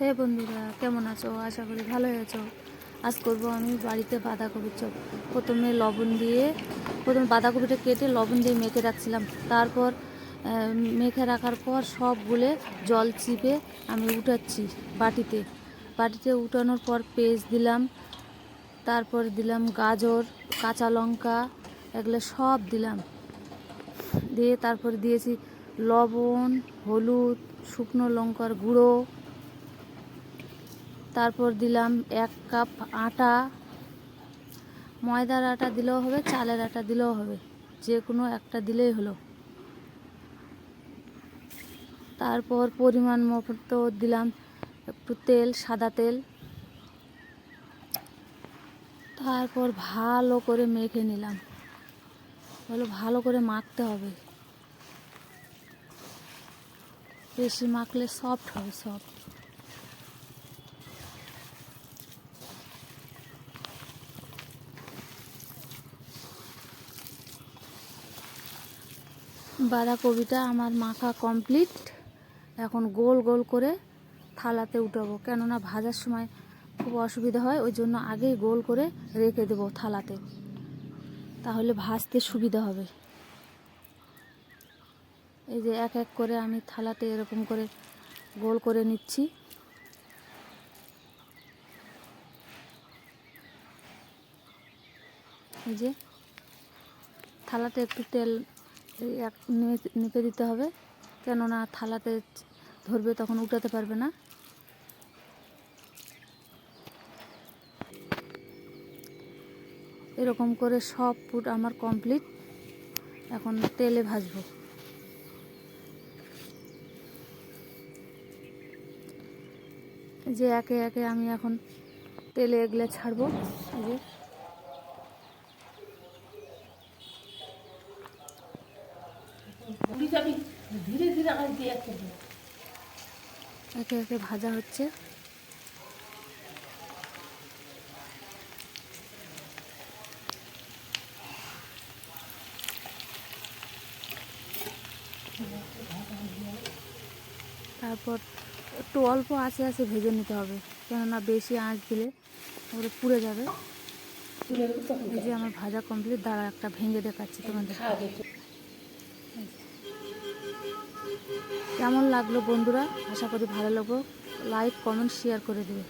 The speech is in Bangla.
হে বন্ধুরা, কেমন আছো? আশা করি ভালোই আছো। আজ করব আমি বাড়িতে বাঁধাকপির চপ। প্রথমে লবণ দিয়ে, প্রথমে বাঁধাকপিটা কেটে লবণ দিয়ে মেখে রাখছিলাম। তারপর মেখে রাখার পর সব গুলে জল চিপে আমি উঠাচ্ছি বাটিতে। বাটিতে উঠানোর পর পেস্ট দিলাম, তারপর দিলাম গাজর, কাঁচা লঙ্কা, এগুলো সব দিলাম। দিয়ে তারপর দিয়েছি লবণ, হলুদ, শুকনো লঙ্কার গুঁড়ো তারপর দিলাম এক কাপ আটা। ময়দার আটা দিলেও হবে, চালের আটা দিলেও হবে। যে কোনো একটা দিলেই হলো। তারপর পরিমাণ মতো দিলাম একটু তেল, সাদা তেল। তারপর ভালো করে মেখে নিলাম। বলো ভালো করে মাখতে হবে। বেশি মাখলে সফট হবে সফট বাঁধাকপিটা আমার মাখা কমপ্লিট। এখন গোল গোল করে থালাতে উঠাবো। কেননা ভাজার সময় খুব অসুবিধা হয়, ওই জন্য আগেই গোল করে রেখে দেবো থালাতে। তাহলে ভাজতে সুবিধা হবে। এই যে এক এক করে আমি থালাতে এরকম করে গোল করে নিচ্ছি। এই যে থালাতে একটু তেল এই এক নিপে দিতে হবে। কেননা থালাতে ধরবে তখন উঠাতে পারবে না। এরকম করে সব ফুড আমার কমপ্লিট এখন তেলে ভাজবো। যে একে একে আমি এখন তেলে এগুলো ছাড়বো উড়ি যাবি ধীরে ধীরে আঁচ দিয়ে একটা দিন একে একে ভাজা হচ্ছে। তারপর একটু অল্প আঁচে আঁচে ভেজে নিতে হবে কেননা বেশি আঁচ দিলে ওগুলো পুড়ে যাবে। এই যে আমার ভাজা কমপ্লিট দাঁড়া একটা ভেঙে দেখাচ্ছি তোমাদের। কেমন লাগল বন্ধুরা? আশা করি ভালো লাগল লাইক কমেন্ট শেয়ার করে দেবে।